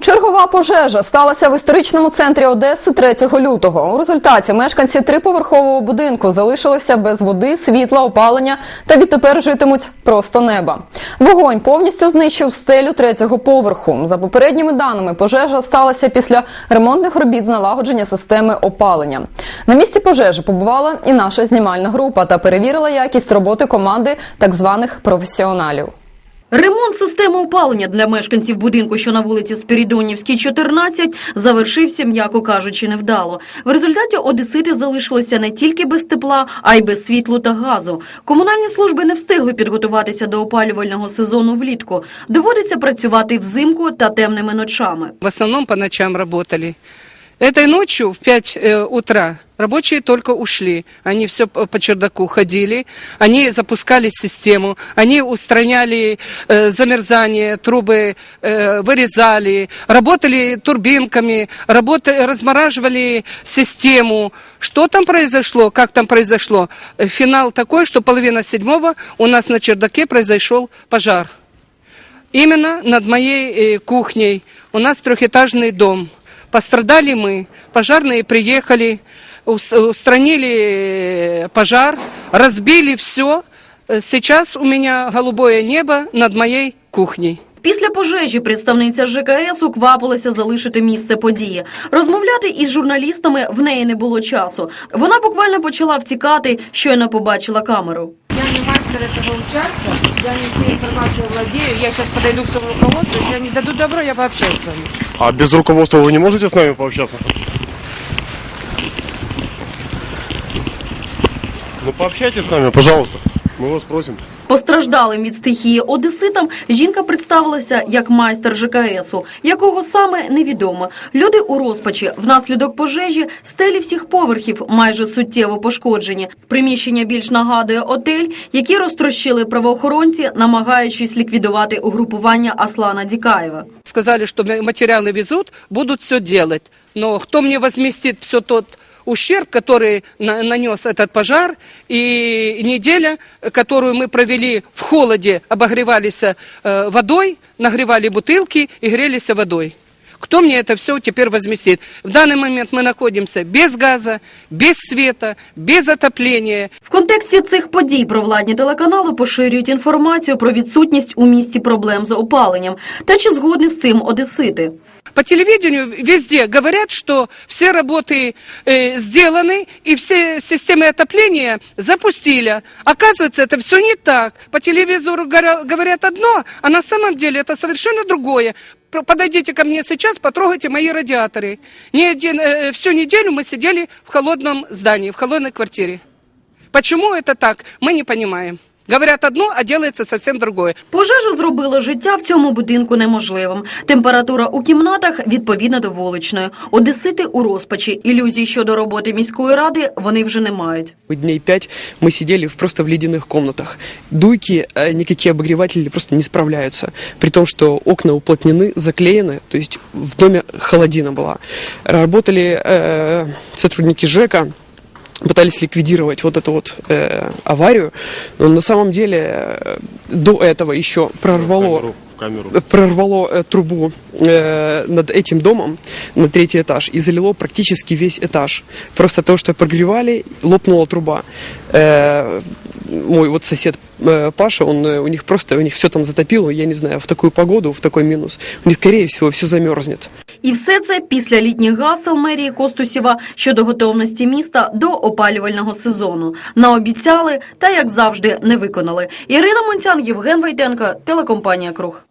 Чергова пожежа сталася в історичному центрі Одеси 3 лютого. У результаті мешканці триповерхового будинку залишилися без води, світла, опалення та відтепер житимуть просто неба. Вогонь повністю знищив стелю третього поверху. За попередніми даними, пожежа сталася після ремонтних робіт з налагодження системи опалення. На місці пожежі побувала і наша знімальна група та перевірила якість роботи команди так званих професіоналів. Ремонт системи опалення для мешканців будинку, що на вулиці Спірідонівській, 14, завершився, м'яко кажучи, невдало. В результаті одесити залишилися не тільки без тепла, а й без світлу та газу. Комунальні служби не встигли підготуватися до опалювального сезону влітку. Доводиться працювати взимку та темними ночами. В основном по ночам работали. Этой ночью в 5 э, утра рабочие только ушли. Они все по чердаку ходили, они запускали систему, они устраняли э, замерзание, трубы э, вырезали, работали турбинками, работали, размораживали систему. Что там произошло, как там произошло? Э, Финал такой, что половина седьмого у нас на чердаке произошел пожар. Именно над моей э, кухней. У нас трехэтажный дом. Пострадали мы. Пожарные приехали, ус- устранили э, пожар, разбили все. Сейчас у меня голубое небо над моей кухней. Після пожежі представниця ЖКС уквапилася залишити місце події. Розмовляти із журналістами в неї не було часу. Вона буквально почала втікати, щойно побачила камеру. Я не мастер этого участка, я не всей информацией владею. Я сейчас подойду к своему руководству, если они дадут добро, я пообщаюсь с вами. А без руководства вы не можете с нами пообщаться? Ну пообщайтесь с нами, пожалуйста. Мы вас просим. Постраждалим від стихії одеситам жінка представилася як майстер ЖКСу, якого саме невідомо. Люди у розпачі внаслідок пожежі стелі всіх поверхів майже суттєво пошкоджені. Приміщення більш нагадує отель, які розтрощили правоохоронці, намагаючись ліквідувати угрупування Аслана Дікаєва Сказали, что м- материалы везут, будут все делать. Но кто мне возместит все тот ущерб, который на- нанес этот пожар, и неделя, которую мы провели в холоде, обогревались э, водой, нагревали бутылки и грелись водой. Кто мне это все теперь возместит? В данный момент мы находимся без газа, без света, без отопления. В контексті цих подій провладні телеканали поширюють інформацію про відсутність у місті проблем з опаленням. Та чи згодні з цим одесити? По телевидению везде говорят, что все работы э, сделаны и все системы отопления запустили. Оказывается, это все не так. По телевизору горо- говорят одно, а на самом деле это совершенно другое. П- Подойдите ко мне сейчас, потрогайте мои радиаторы. Не один, э, всю неделю мы сидели в холодном здании, в холодной квартире. Почему это так, мы не понимаем. Говорят одно, а делается совсем другое. Пожежа зробила життя в цьому будинку неможливим. Температура у кімнатах відповідна до вуличної. Одесити у розпачі. Ілюзій щодо роботи міської ради вони вже не мають. Дней пять мы сидели в- просто в ледяных комнатах. Дуйки, э, никакие обогреватели просто не справляются. При том, что окна уплотнены, заклеены, то есть в доме холодина была. Работали э, сотрудники ЖЭКа, пытались ликвидировать вот эту вот э, аварию. Но на самом деле э, до этого еще прорвало Камеру, камеру. прорвало э, трубу э, над этим домом на третий этаж и залило практически весь этаж. Просто от того, что прогревали, лопнула труба. Э, мой вот сосед э, Паша, он, э, у них просто, у них все там затопило, я не знаю, в такую погоду, в такой минус. У них, скорее всего, все замерзнет. І все це після літніх гасел мерії Костусєва щодо готовності міста до опалювального сезону. Наобіцяли та, як завжди, не виконали. Ірина Монцян, Євген Вайтенко, телекомпанія Круг.